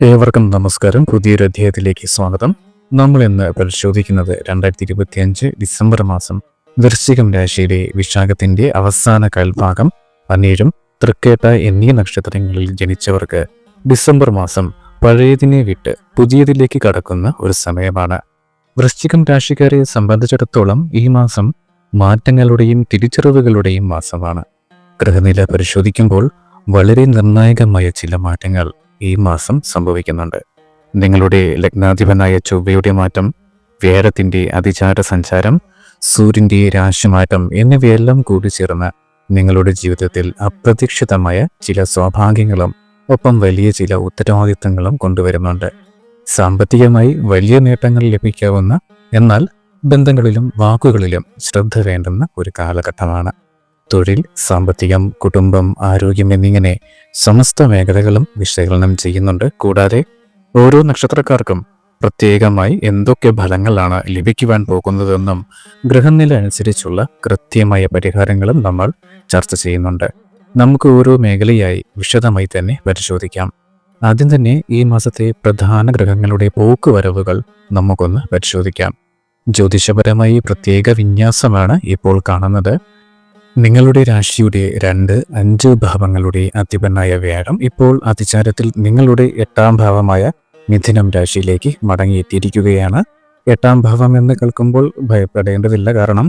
ഏവർക്കും നമസ്കാരം. പുതിയൊരു അധ്യായത്തിലേക്ക് സ്വാഗതം. നമ്മൾ ഇന്ന് പരിശോധിക്കുന്നത് രണ്ടായിരത്തി ഇരുപത്തിയഞ്ച് ഡിസംബർ മാസം വൃശ്ചികം രാശിയിലെ വിശാഖത്തിന്റെ അവസാന കാൽഭാഗം. അനേഴും തൃക്കേട്ട എന്നീ നക്ഷത്രങ്ങളിൽ ജനിച്ചവർക്ക് ഡിസംബർ മാസം പഴയതിനെ വിട്ട് പുതിയതിലേക്ക് കടക്കുന്ന ഒരു സമയമാണ്. വൃശ്ചികം രാശിക്കാരെ സംബന്ധിച്ചിടത്തോളം ഈ മാസം മാറ്റങ്ങളുടെയും തിരിച്ചറിവുകളുടെയും മാസമാണ്. ഗ്രഹനില പരിശോധിക്കുമ്പോൾ വളരെ നിർണായകമായ ചില മാറ്റങ്ങൾ ഈ മാസം സംഭവിക്കുന്നുണ്ട്. നിങ്ങളുടെ ലഗ്നാധിപനായ ചൊവ്വയുടെ മാറ്റം വേരത്തിന്റെ അതിചാര സഞ്ചാരം സൂര്യന്റെ രാശിമാറ്റം എന്നിവയെല്ലാം കൂടി ചേർന്ന് നിങ്ങളുടെ ജീവിതത്തിൽ അപ്രതീക്ഷിതമായ ചില സ്വാഭാഗ്യങ്ങളും ഒപ്പം വലിയ ചില ഉത്തരവാദിത്തങ്ങളും കൊണ്ടുവരുന്നുണ്ട്. സാമ്പത്തികമായി വലിയ നേട്ടങ്ങൾ ലഭിക്കാവുന്ന എന്നാൽ ബന്ധങ്ങളിലും വാക്കുകളിലും ശ്രദ്ധ വേണ്ടുന്ന ഒരു കാലഘട്ടമാണ്. തൊഴിൽ സാമ്പത്തികം കുടുംബം ആരോഗ്യം എന്നിങ്ങനെ സമസ്ത മേഖലകളും വിശകലനം ചെയ്യുന്നുണ്ട്. കൂടാതെ ഓരോ നക്ഷത്രക്കാർക്കും പ്രത്യേകമായി എന്തൊക്കെ ഫലങ്ങളാണ് ലഭിക്കുവാൻ പോകുന്നതെന്നും ഗ്രഹനില അനുസരിച്ചുള്ള കൃത്യമായ പരിഹാരങ്ങളും നമ്മൾ ചർച്ച ചെയ്യുന്നുണ്ട്. നമുക്ക് ഓരോ മേഖലയായി വിശദമായി തന്നെ പരിശോധിക്കാം. ആദ്യം തന്നെ ഈ മാസത്തെ പ്രധാന ഗ്രഹങ്ങളുടെ പോക്ക് വരവുകൾ നമുക്കൊന്ന് പരിശോധിക്കാം. ജ്യോതിഷപരമായി പ്രത്യേക വിന്യാസമാണ് ഇപ്പോൾ കാണുന്നത്. നിങ്ങളുടെ രാശിയുടെ രണ്ട് അഞ്ച് ഭാവങ്ങളുടെ അധിപനായ വ്യാഴം ഇപ്പോൾ അതിചാരത്തിൽ നിങ്ങളുടെ എട്ടാം ഭാവമായ മിഥുനം രാശിയിലേക്ക് മടങ്ങിയെത്തിയിരിക്കുകയാണ്. എട്ടാം ഭാവം എന്ന് കേൾക്കുമ്പോൾ ഭയപ്പെടേണ്ടതില്ല. കാരണം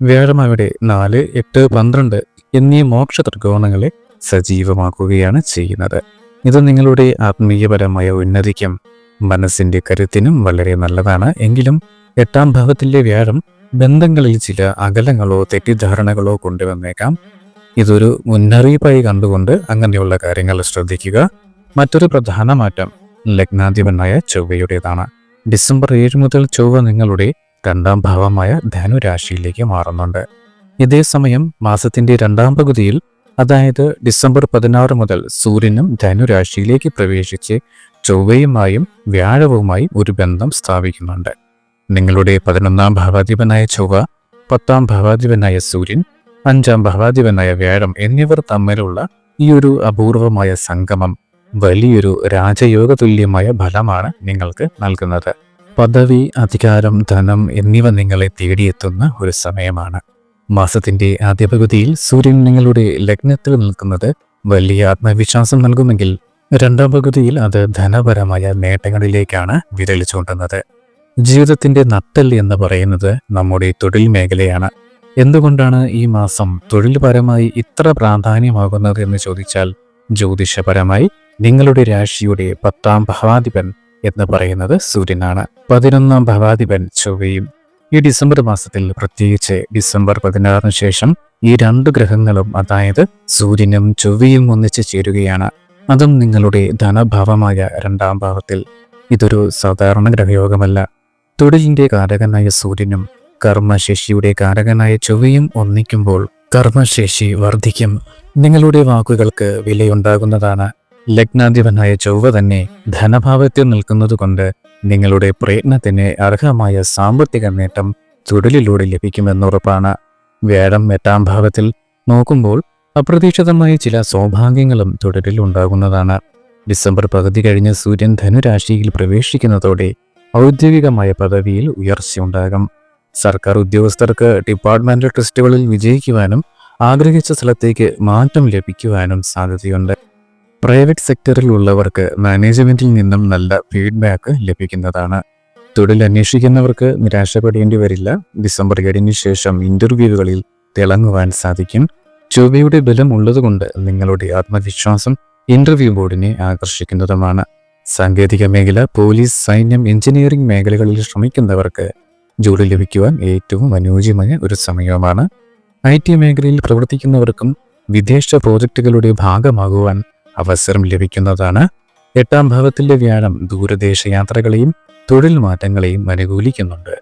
വ്യാഴം അവിടെ നാല് എട്ട് പന്ത്രണ്ട് എന്നീ മോക്ഷ ത്രികോണങ്ങളെ സജീവമാക്കുകയാണ് ചെയ്യുന്നത്. ഇത് നിങ്ങളുടെ ആത്മീയപരമായ ഉന്നതിക്കും മനസ്സിന്റെ കരുത്തിനും വളരെ നല്ലതാണ്. എങ്കിലും എട്ടാം ഭാവത്തിലെ വ്യാഴം ബന്ധങ്ങളിൽ ചില അകലങ്ങളോ തെറ്റിദ്ധാരണകളോ കൊണ്ടുവന്നേക്കാം. ഇതൊരു മുന്നറിയിപ്പായി കണ്ടുകൊണ്ട് അങ്ങനെയുള്ള കാര്യങ്ങൾ ശ്രദ്ധിക്കുക. മറ്റൊരു പ്രധാന മാറ്റം ലഗ്നാധിപനായ ചൊവ്വയുടേതാണ്. ഡിസംബർ ഏഴ് മുതൽ ചൊവ്വ നിങ്ങളുടെ രണ്ടാം ഭാവമായ ധനുരാശിയിലേക്ക് മാറുന്നുണ്ട്. ഇതേസമയം മാസത്തിന്റെ രണ്ടാം പകുതിയിൽ അതായത് ഡിസംബർ പതിനാറ് മുതൽ സൂര്യനും ധനുരാശിയിലേക്ക് പ്രവേശിച്ച് ചൊവ്വയുമായും വ്യാഴവുമായും ഒരു ബന്ധം സ്ഥാപിക്കുന്നുണ്ട്. നിങ്ങളുടെ പതിനൊന്നാം ഭാവാധിപനായ ചൊവ്വ പത്താം ഭാവാധിപനായ സൂര്യൻ അഞ്ചാം ഭാവാധിപനായ വ്യാഴം എന്നിവർ തമ്മിലുള്ള ഈ ഒരു അപൂർവമായ സംഗമം വലിയൊരു രാജയോഗ തുല്യമായ ഫലമാണ് നിങ്ങൾക്ക് നൽകുന്നത്. പദവി അധികാരം ധനം എന്നിവ നിങ്ങളെ തേടിയെത്തുന്ന ഒരു സമയമാണ്. മാസത്തിന്റെ ആദ്യ പകുതിയിൽ സൂര്യൻ നിങ്ങളുടെ ലഗ്നത്തിൽ നിൽക്കുന്നത് വലിയ ആത്മവിശ്വാസം നൽകുമെങ്കിൽ രണ്ടാം പകുതിയിൽ അത് ധനപരമായ നേട്ടങ്ങളിലേക്കാണ് വിരൽ ചൂണ്ടുന്നത്. ജീവിതത്തിന്റെ നട്ടൽ എന്ന് പറയുന്നത് നമ്മുടെ തൊഴിൽ മേഖലയാണ്. എന്തുകൊണ്ടാണ് ഈ മാസം തൊഴിൽപരമായി ഇത്ര പ്രാധാന്യമാകുന്നത് എന്ന് ചോദിച്ചാൽ ജ്യോതിഷപരമായി നിങ്ങളുടെ രാശിയുടെ പത്താം ഭവാധിപൻ എന്ന് പറയുന്നത് സൂര്യനാണ്. പതിനൊന്നാം ഭവാധിപൻ ചൊവ്വയും ഈ ഡിസംബർ മാസത്തിൽ പ്രത്യേകിച്ച് ഡിസംബർ പതിനാറിന് ശേഷം ഈ രണ്ട് ഗ്രഹങ്ങളും അതായത് സൂര്യനും ചൊവ്വയും ഒന്നിച്ചു ചേരുകയാണ്. അതും നിങ്ങളുടെ ധനഭാവമായ രണ്ടാം ഭാവത്തിൽ. ഇതൊരു സാധാരണ ഗ്രഹയോഗമല്ല. തൊഴിലിന്റെ കാരകനായ സൂര്യനും കർമ്മശേഷിയുടെ കാരകനായ ചൊവ്വയും ഒന്നിക്കുമ്പോൾ കർമ്മശേഷി വർദ്ധിക്കും. നിങ്ങളുടെ വാക്കുകൾക്ക് വിലയുണ്ടാകുന്നതാണ്. ലഗ്നാധിപനായ ചൊവ്വ തന്നെ ധനഭാവത്തിൽ നിൽക്കുന്നതുകൊണ്ട് നിങ്ങളുടെ പ്രയത്നത്തിന് അർഹമായ സാമ്പത്തിക നേട്ടം തൊഴിലിലൂടെ ലഭിക്കുമെന്നുറപ്പാണ്. വേടം എട്ടാം ഭാവത്തിൽ നോക്കുമ്പോൾ അപ്രതീക്ഷിതമായ ചില സൗഭാഗ്യങ്ങളും തൊഴിലിൽ ഉണ്ടാകുന്നതാണ്. ഡിസംബർ പകുതി കഴിഞ്ഞ് സൂര്യൻ ധനുരാശിയിൽ പ്രവേശിക്കുന്നതോടെ ഔദ്യോഗികമായ പദവിയിൽ ഉയർച്ചയുണ്ടാകും. സർക്കാർ ഉദ്യോഗസ്ഥർക്ക് ഡിപ്പാർട്ട്മെന്റൽ ടെസ്റ്റുകളിൽ വിജയിക്കുവാനും ആഗ്രഹിച്ച സ്ഥലത്തേക്ക് മാറ്റം ലഭിക്കുവാനും സാധ്യതയുണ്ട്. പ്രൈവറ്റ് സെക്ടറിൽ ഉള്ളവർക്ക് മാനേജ്മെന്റിൽ നിന്നും നല്ല ഫീഡ്ബാക്ക് ലഭിക്കുന്നതാണ്. തൊഴിൽ അന്വേഷിക്കുന്നവർക്ക് നിരാശപ്പെടേണ്ടി വരില്ല. ഡിസംബർ ഏഴിന് ശേഷം ഇന്റർവ്യൂകളിൽ തിളങ്ങുവാൻ സാധിക്കും. ചൊവ്വയുടെ ബലം ഉള്ളതുകൊണ്ട് നിങ്ങളുടെ ആത്മവിശ്വാസം ഇന്റർവ്യൂ ബോർഡിനെ ആകർഷിക്കുന്നതുമാണ്. സാങ്കേതിക മേഖല പോലീസ് സൈന്യം എഞ്ചിനീയറിംഗ് മേഖലകളിൽ ശ്രമിക്കുന്നവർക്ക് ജോലി ലഭിക്കുവാൻ ഏറ്റവും അനുയോജ്യമായ ഒരു സമയമാണ്. ഐ ടി മേഖലയിൽ പ്രവർത്തിക്കുന്നവർക്കും വിദേശ പ്രോജക്റ്റുകളുടെ ഭാഗമാകുവാൻ അവസരം ലഭിക്കുന്നതാണ്. എട്ടാം ഭാവത്തിലെ വ്യാഴം ദൂരദേശ യാത്രകളെയും തൊഴിൽ മാറ്റങ്ങളെയും അനുകൂലിക്കുന്നുണ്ട്.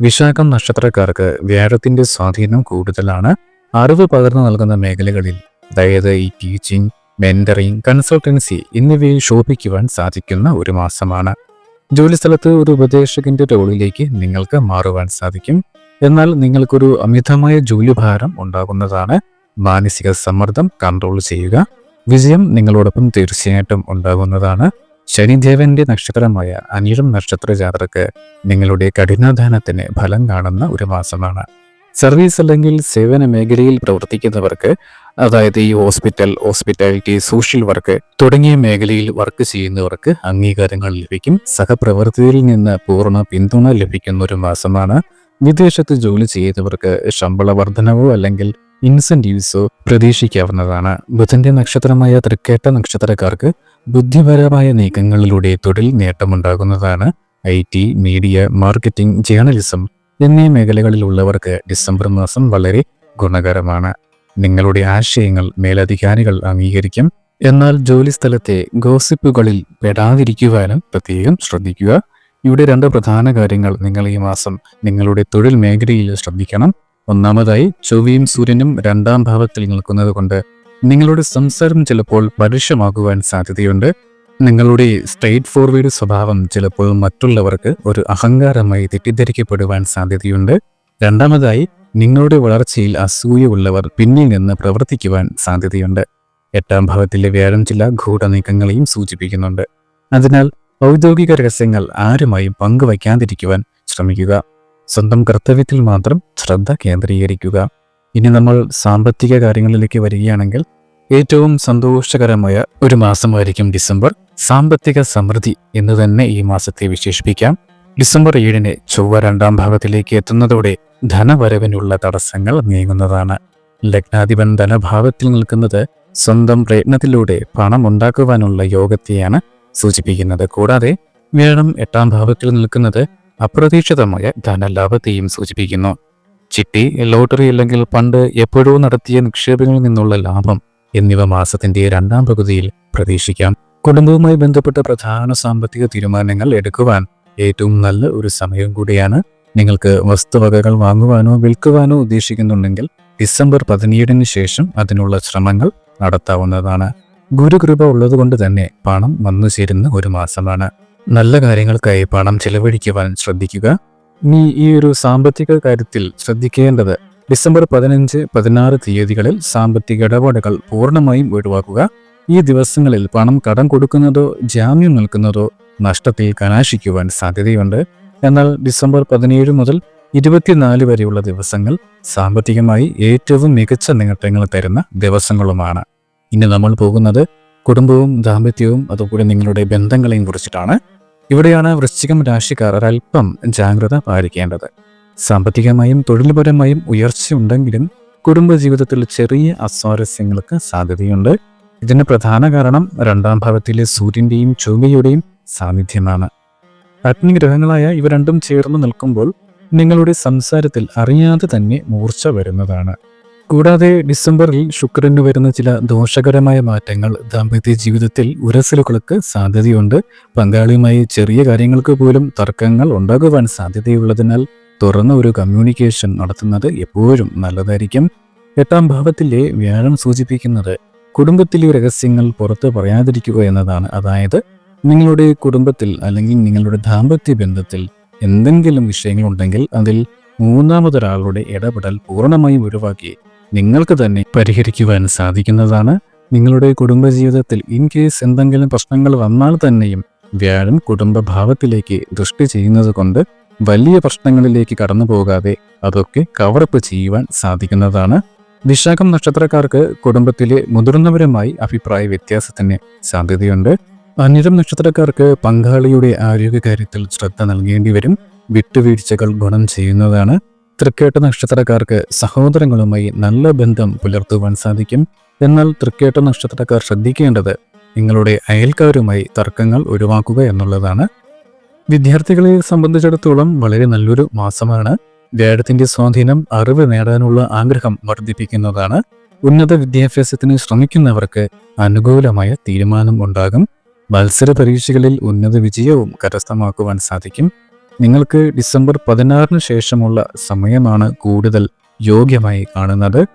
വിശാഖം നക്ഷത്രക്കാർക്ക് വ്യാഴത്തിന്റെ സ്വാധീനം കൂടുതലാണ്. അറിവ് പകർന്നു നൽകുന്ന മേഖലകളിൽ അതായത് ഈ ടീച്ചിങ് മെന്ററിംഗ് കൺസൾട്ടൻസി എന്നിവയിൽ ശോഭിക്കുവാൻ സാധിക്കുന്ന ഒരു മാസമാണ്. ജോലിസ്ഥലത്ത് ഒരു ഉപദേശകന്റെ റോളിലേക്ക് നിങ്ങൾക്ക് മാറുവാൻ സാധിക്കും. എന്നാൽ നിങ്ങൾക്കൊരു അമിതമായ ജോലിഭാരം ഉണ്ടാകുന്നതാണ് മാനസിക സമ്മർദ്ദം കൺട്രോൾ ചെയ്യുക. വിജയം നിങ്ങളോടൊപ്പം തീർച്ചയായിട്ടും ഉണ്ടാകുന്നതാണ്. ശനിദേവന്റെ നക്ഷത്രമായ അനിഴം നക്ഷത്ര ജാതർക്ക് നിങ്ങളുടെ കഠിനാധാനത്തിന് ഫലം കാണുന്ന ഒരു മാസമാണ്. സർവീസ് അല്ലെങ്കിൽ സേവന മേഖലയിൽ പ്രവർത്തിക്കുന്നവർക്ക് അതായത് ഈ ഹോസ്പിറ്റൽ ഹോസ്പിറ്റാലിറ്റി സോഷ്യൽ വർക്ക് തുടങ്ങിയ മേഖലയിൽ വർക്ക് ചെയ്യുന്നവർക്ക് അംഗീകാരങ്ങൾ ലഭിക്കും. സഹപ്രവർത്തിയിൽ നിന്ന് പൂർണ പിന്തുണ ലഭിക്കുന്ന ഒരു മാസമാണ്. വിദേശത്ത് ജോലി ചെയ്യുന്നവർക്ക് ശമ്പള വർധനവോ അല്ലെങ്കിൽ ഇൻസെന്റീവ്സോ പ്രതീക്ഷിക്കാവുന്നതാണ്. ബുധന്റെ നക്ഷത്രമായ തൃക്കേട്ട നക്ഷത്രക്കാർക്ക് ബുദ്ധിപരമായ നീക്കങ്ങളിലൂടെ തൊഴിൽ നേട്ടമുണ്ടാകുന്നതാണ്. I T media marketing journalism എന്നീ മേഖലകളിലുള്ളവർക്ക് ഡിസംബർ മാസം വളരെ ഗുണകരമാണ്. നിങ്ങളുടെ ആശയങ്ങൾ മേലധികാരികൾ അംഗീകരിക്കും. എന്നാൽ ജോലിസ്ഥലത്തെ ഗോസിപ്പുകളിൽ പെടാതിരിക്കുവാനും പ്രത്യേകം ശ്രദ്ധിക്കുക. ഇവിടെ രണ്ട് പ്രധാന കാര്യങ്ങൾ നിങ്ങൾ ഈ മാസം നിങ്ങളുടെ തൊഴിൽ മേഖലയിൽ ശ്രദ്ധിക്കണം. ഒന്നാമതായി ചൊവ്വയും സൂര്യനും രണ്ടാം ഭാവത്തിൽ നിൽക്കുന്നത് കൊണ്ട് നിങ്ങളുടെ സംസാരം ചിലപ്പോൾ പരുഷമാകുവാൻ സാധ്യതയുണ്ട്. നിങ്ങളുടെ സ്ട്രെയിറ്റ് ഫോർവേഡ് സ്വഭാവം ചിലപ്പോൾ മറ്റുള്ളവർക്ക് ഒരു അഹങ്കാരമായി തെറ്റിദ്ധരിക്കപ്പെടുവാൻ സാധ്യതയുണ്ട്. രണ്ടാമതായി നിങ്ങളുടെ വളർച്ചയിൽ അസൂയുള്ളവർ പിന്നിൽ നിന്ന് പ്രവർത്തിക്കുവാൻ സാധ്യതയുണ്ട്. എട്ടാം ഭാവത്തിലെ വ്യാഴം ചില ഗൂഢനീക്കങ്ങളെയും സൂചിപ്പിക്കുന്നുണ്ട്. അതിനാൽ ഔദ്യോഗിക രഹസ്യങ്ങൾ ആരുമായും പങ്കുവയ്ക്കാതിരിക്കുവാൻ ശ്രമിക്കുക. സ്വന്തം കർത്തവ്യത്തിൽ മാത്രം ശ്രദ്ധ കേന്ദ്രീകരിക്കുക. ഇനി നമ്മൾ സാമ്പത്തിക കാര്യങ്ങളിലേക്ക് വരികയാണെങ്കിൽ ഏറ്റവും സന്തോഷകരമായ ഒരു മാസമായിരിക്കും ഡിസംബർ. സാമ്പത്തിക സമൃദ്ധി എന്ന് തന്നെ ഈ മാസത്തെ വിശേഷിപ്പിക്കാം. ഡിസംബർ ഏഴിന് ചൊവ്വ രണ്ടാം ഭാവത്തിലേക്ക് എത്തുന്നതോടെ ധനവരവിനുള്ള തടസ്സങ്ങൾ നീങ്ങുന്നതാണ്. ലഗ്നാധിപൻ ധനഭാവത്തിൽ നിൽക്കുന്നത് സ്വന്തം പ്രയത്നത്തിലൂടെ പണം ഉണ്ടാക്കുവാനുള്ള യോഗത്തെയാണ് സൂചിപ്പിക്കുന്നത്. കൂടാതെ വ്യാഴം എട്ടാം ഭാവത്തിൽ നിൽക്കുന്നത് അപ്രതീക്ഷിതമായ ധനലാഭത്തെയും സൂചിപ്പിക്കുന്നു. ചിട്ടി ലോട്ടറി അല്ലെങ്കിൽ പണ്ട് എപ്പോഴോ നടത്തിയ നിക്ഷേപങ്ങളിൽ നിന്നുള്ള ലാഭം എന്നിവ മാസത്തിന്റെ രണ്ടാം പകുതിയിൽ പ്രതീക്ഷിക്കാം. കുടുംബവുമായി ബന്ധപ്പെട്ട പ്രധാന സാമ്പത്തിക തീരുമാനങ്ങൾ എടുക്കുവാൻ ഏറ്റവും നല്ല ഒരു സമയം കൂടിയാണ്. നിങ്ങൾക്ക് വസ്തുവകകൾ വാങ്ങുവാനോ വിൽക്കുവാനോ ഉദ്ദേശിക്കുന്നുണ്ടെങ്കിൽ ഡിസംബർ പതിനേഴിന് ശേഷം അതിനുള്ള ശ്രമങ്ങൾ നടത്താവുന്നതാണ്. ഗുരുകൃപ ഉള്ളതുകൊണ്ട് തന്നെ പണം വന്നു ചേരുന്ന ഒരു മാസമാണ്. നല്ല കാര്യങ്ങൾക്കായി പണം ചെലവഴിക്കുവാൻ ശ്രദ്ധിക്കുക. നീ ഈ ഒരു സാമ്പത്തിക കാര്യത്തിൽ ശ്രദ്ധിക്കേണ്ടത് ഡിസംബർ പതിനഞ്ച് പതിനാറ് തീയതികളിൽ സാമ്പത്തിക ഇടപാടുകൾ പൂർണമായും ഒഴിവാക്കുക. ഈ ദിവസങ്ങളിൽ പണം കടം കൊടുക്കുന്നതോ ജാമ്യം നിൽക്കുന്നതോ നഷ്ടത്തിൽ കലാശിക്കുവാൻ സാധ്യതയുണ്ട്. എന്നാൽ ഡിസംബർ പതിനേഴ് മുതൽ ഇരുപത്തിനാല് വരെയുള്ള ദിവസങ്ങൾ സാമ്പത്തികമായി ഏറ്റവും മികച്ച നേട്ടങ്ങൾ തരുന്ന ദിവസങ്ങളുമാണ്. ഇനി നമ്മൾ പോകുന്നത് കുടുംബവും ദാമ്പത്യവും അതുകൂടി നിങ്ങളുടെ ബന്ധങ്ങളെയും കുറിച്ചിട്ടാണ്. ഇവിടെയാണ് വൃശ്ചികം രാശിക്കാർ ഒരൽപ്പം ജാഗ്രത പാലിക്കേണ്ടത്. സാമ്പത്തികമായും തൊഴിൽപരമായും ഉയർച്ചയുണ്ടെങ്കിലും കുടുംബജീവിതത്തിൽ ചെറിയ അസ്വാരസ്യങ്ങൾക്ക് സാധ്യതയുണ്ട്. ഇതിന് പ്രധാന കാരണം രണ്ടാം ഭാവത്തിലെ സൂര്യന്റെയും ചൊവ്വയുടെയും സാന്നിധ്യമാണ്. അഗ്നിഗ്രഹങ്ങളായ ഇവ രണ്ടും ചേർന്ന് നിൽക്കുമ്പോൾ നിങ്ങളുടെ സംസാരത്തിൽ അറിയാതെ തന്നെ മൂർച്ച വരുന്നതാണ്. കൂടാതെ ഡിസംബറിൽ ശുക്രന് വരുന്ന ചില ദോഷകരമായ മാറ്റങ്ങൾ ദാമ്പത്യ ജീവിതത്തിൽ ഉരസലുകൾക്ക് സാധ്യതയുണ്ട്. പങ്കാളിയുമായി ചെറിയ കാര്യങ്ങൾക്ക് പോലും തർക്കങ്ങൾ ഉണ്ടാകുവാൻ സാധ്യതയുള്ളതിനാൽ തുറന്ന ഒരു കമ്മ്യൂണിക്കേഷൻ നടത്തുന്നത് എപ്പോഴും നല്ലതായിരിക്കും. എട്ടാം ഭാവത്തിലെ വ്യാഴം സൂചിപ്പിക്കുന്നത് കുടുംബത്തിലെ രഹസ്യങ്ങൾ പുറത്ത് പറയാതിരിക്കുക എന്നതാണ്. അതായത് നിങ്ങളുടെ കുടുംബത്തിൽ അല്ലെങ്കിൽ നിങ്ങളുടെ ദാമ്പത്യ ബന്ധത്തിൽ എന്തെങ്കിലും വിഷയങ്ങളുണ്ടെങ്കിൽ അതിൽ മൂന്നാമതൊരാളുടെ ഇടപെടൽ പൂർണമായും ഒഴിവാക്കി നിങ്ങൾക്ക് തന്നെ പരിഹരിക്കുവാൻ സാധിക്കുന്നതാണ്. നിങ്ങളുടെ കുടുംബജീവിതത്തിൽ ഇൻ കേസ് എന്തെങ്കിലും പ്രശ്നങ്ങൾ വന്നാൽ തന്നെയും വ്യാഴം കുടുംബഭാവത്തിലേക്ക് ദൃഷ്ടി ചെയ്യുന്നത് കൊണ്ട് വലിയ പ്രശ്നങ്ങളിലേക്ക് കടന്നു പോകാതെ അതൊക്കെ കവറപ്പ് ചെയ്യുവാൻ സാധിക്കുന്നതാണ്. വിശാഖം നക്ഷത്രക്കാർക്ക് കുടുംബത്തിലെ മുതിർന്നവരുമായി അഭിപ്രായ വ്യത്യാസത്തിന് സാധ്യതയുണ്ട്. അനിരം നക്ഷത്രക്കാർക്ക് പങ്കാളിയുടെ ആരോഗ്യകാര്യത്തിൽ ശ്രദ്ധ നൽകേണ്ടി വരും. വിട്ടുവീഴ്ചകൾ ഗുണം ചെയ്യുന്നതാണ്. തൃക്കേട്ട നക്ഷത്രക്കാർക്ക് സഹോദരങ്ങളുമായി നല്ല ബന്ധം പുലർത്തുവാൻ സാധിക്കും. എന്നാൽ തൃക്കേട്ട നക്ഷത്രക്കാർ ശ്രദ്ധിക്കേണ്ടത് നിങ്ങളുടെ അയൽക്കാരുമായി തർക്കങ്ങൾ ഒഴിവാക്കുക എന്നുള്ളതാണ്. വിദ്യാർത്ഥികളെ സംബന്ധിച്ചിടത്തോളം വളരെ നല്ലൊരു മാസമാണ്. വ്യാഴത്തിന്റെ സ്വാധീനം അറിവ് നേടാനുള്ള ആഗ്രഹം വർദ്ധിപ്പിക്കുന്നതാണ്. ഉന്നത വിദ്യാഭ്യാസത്തിന് ശ്രമിക്കുന്നവർക്ക് അനുകൂലമായ തീരുമാനം ഉണ്ടാകും. മത്സര പരീക്ഷകളിൽ ഉന്നത വിജയവും കരസ്ഥമാക്കുവാൻ സാധിക്കും. നിങ്ങൾക്ക് ഡിസംബർ പതിനാറിന് ശേഷമുള്ള സമയമാണ് കൂടുതൽ യോഗ്യമായി കാണുന്നത്.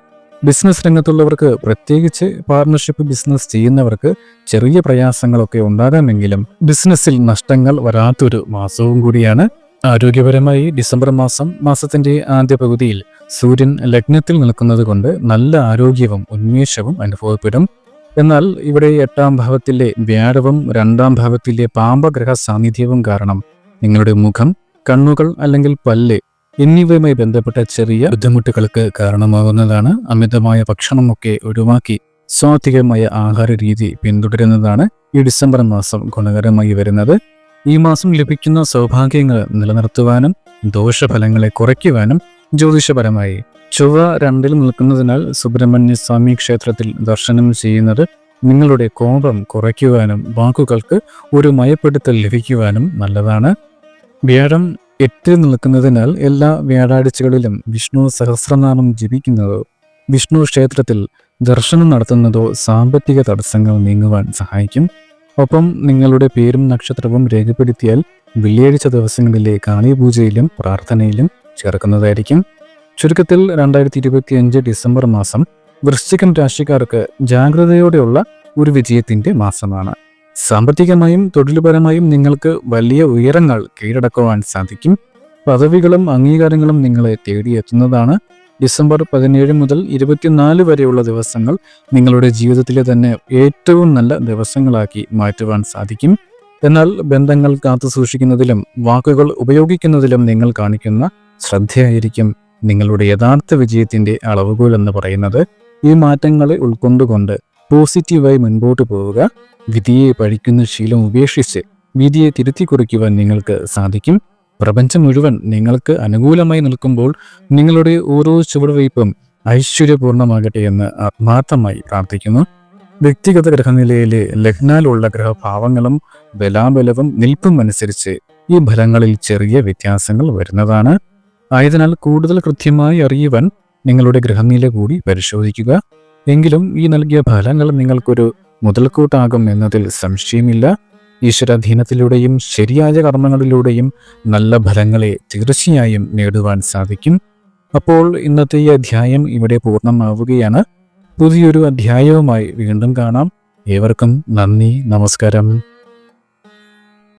ബിസിനസ് രംഗത്തുള്ളവർക്ക് പ്രത്യേകിച്ച് പാർട്ണർഷിപ്പ് ബിസിനസ് ചെയ്യുന്നവർക്ക് ചെറിയ പ്രയാസങ്ങളൊക്കെ ഉണ്ടാകാമെങ്കിലും ബിസിനസ്സിൽ നഷ്ടങ്ങൾ വരാത്തൊരു മാസവും കൂടിയാണ്. ആരോഗ്യപരമായി ഡിസംബർ മാസം മാസത്തിന്റെ ആദ്യ പകുതിയിൽ സൂര്യൻ ലഗ്നത്തിൽ നിൽക്കുന്നത് കൊണ്ട് നല്ല ആരോഗ്യവും ഉന്മേഷവും അനുഭവപ്പെടും. എന്നാൽ ഇവിടെ എട്ടാം ഭാവത്തിലെ വ്യാഴവും രണ്ടാം ഭാവത്തിലെ പാമ്പഗ്രഹ സാന്നിധ്യവും കാരണം നിങ്ങളുടെ മുഖം കണ്ണുകൾ അല്ലെങ്കിൽ പല്ല് എന്നിവയുമായി ബന്ധപ്പെട്ട ചെറിയ ബുദ്ധിമുട്ടുകൾക്ക് കാരണമാകുന്നതാണ്. അമിതമായ ഭക്ഷണമൊക്കെ ഒഴിവാക്കി സ്വാത്വികമായ ആഹാര രീതി പിന്തുടരുന്നതാണ് ഈ ഡിസംബർ മാസം ഗുണകരമായി വരുന്നത്. ഈ മാസം ലഭിക്കുന്ന സൗഭാഗ്യങ്ങൾ നിലനിർത്തുവാനും ദോഷഫലങ്ങളെ കുറയ്ക്കുവാനും ജ്യോതിഷപരമായി ചൊവ്വ രണ്ടിൽ നിൽക്കുന്നതിനാൽ സുബ്രഹ്മണ്യ സ്വാമി ക്ഷേത്രത്തിൽ ദർശനം ചെയ്യുന്നത് നിങ്ങളുടെ കോപം കുറയ്ക്കുവാനും വാക്കുകൾക്ക് ഒരു മയപ്പെടുത്തൽ ലഭിക്കുവാനും നല്ലതാണ്. വ്യാഴം എട്ടിൽ നിൽക്കുന്നതിനാൽ എല്ലാ വ്യാഴാഴ്ചകളിലും വിഷ്ണു സഹസ്രനാമം ജപിക്കുന്നതോ വിഷ്ണു ക്ഷേത്രത്തിൽ ദർശനം നടത്തുന്നതോ സാമ്പത്തിക തടസ്സങ്ങൾ നീങ്ങുവാൻ സഹായിക്കും. ഒപ്പം നിങ്ങളുടെ പേരും നക്ഷത്രവും രേഖപ്പെടുത്തിയാൽ വെള്ളിയാഴ്ച ദിവസങ്ങളിലെ കാളിപൂജയിലും പ്രാർത്ഥനയിലും ചേർക്കുന്നതായിരിക്കും. ചുരുക്കത്തിൽ രണ്ടായിരത്തി ഇരുപത്തി അഞ്ച് ഡിസംബർ മാസം വൃശ്ചികം രാശിക്കാർക്ക് ജാഗ്രതയോടെയുള്ള ഒരു വിജയത്തിന്റെ മാസമാണ്. സാമ്പത്തികമായും തൊഴിൽപരമായും നിങ്ങൾക്ക് വലിയ ഉയരങ്ങൾ കീഴടക്കുവാൻ സാധിക്കും. പദവികളും അംഗീകാരങ്ങളും നിങ്ങളെ തേടിയെത്തുന്നതാണ്. ഡിസംബർ പതിനേഴ് മുതൽ ഇരുപത്തിനാല് വരെയുള്ള ദിവസങ്ങൾ നിങ്ങളുടെ ജീവിതത്തിലെ തന്നെ ഏറ്റവും നല്ല ദിവസങ്ങളാക്കി മാറ്റുവാൻ സാധിക്കും. എന്നാൽ ബന്ധങ്ങൾ കാത്തു സൂക്ഷിക്കുന്നതിലും വാക്കുകൾ ഉപയോഗിക്കുന്നതിലും നിങ്ങൾ കാണിക്കുന്ന ശ്രദ്ധയായിരിക്കും. നിങ്ങളുടെ യഥാർത്ഥ വിജയത്തിന്റെ അളവുകോൽ എന്ന് പറയുന്നത് ഈ മാറ്റങ്ങളെ ഉൾക്കൊണ്ടുകൊണ്ട് പോസിറ്റീവായി മുൻപോട്ട് പോവുക വിധിയെ പഠിക്കുന്ന ശീലം ഉപേക്ഷിച്ച് വിധിയെ തിരുത്തി കുറിക്കുവാൻ നിങ്ങൾക്ക് സാധിക്കും. പ്രപഞ്ചം മുഴുവൻ നിങ്ങൾക്ക് അനുകൂലമായി നിൽക്കുമ്പോൾ നിങ്ങളുടെ ഓരോ ചുവടുവയ്പും ഐശ്വര്യപൂർണമാകട്ടെ എന്ന് ആത്മാർത്ഥമായി പ്രാർത്ഥിക്കുന്നു. വ്യക്തിഗത ഗ്രഹനിലയിലെ ലഗ്നാലുള്ള ഗ്രഹഭാവങ്ങളും ബലാബലവും നിൽപ്പും അനുസരിച്ച് ഈ ഫലങ്ങളിൽ ചെറിയ വ്യത്യാസങ്ങൾ വരുന്നതാണ്. ആയതിനാൽ കൂടുതൽ കൃത്യമായി അറിയുവാൻ നിങ്ങളുടെ ഗ്രഹനില കൂടി പരിശോധിക്കുക. എങ്കിലും ഈ നൽകിയ ഫലങ്ങൾ നിങ്ങൾക്കൊരു മുതൽക്കൂട്ടാകും എന്നതിൽ സംശയമില്ല. ഈശ്വരാധീനത്തിലൂടെയും ശരിയായ കർമ്മങ്ങളിലൂടെയും നല്ല ഫലങ്ങളെ തീർച്ചയായും നേടുവാൻ സാധിക്കും. അപ്പോൾ ഇന്നത്തെ ഈ അധ്യായം ഇവിടെ പൂർണമാവുകയാണ്. പുതിയൊരു അധ്യായവുമായി വീണ്ടും കാണാം. ഏവർക്കും നന്ദി നമസ്കാരം.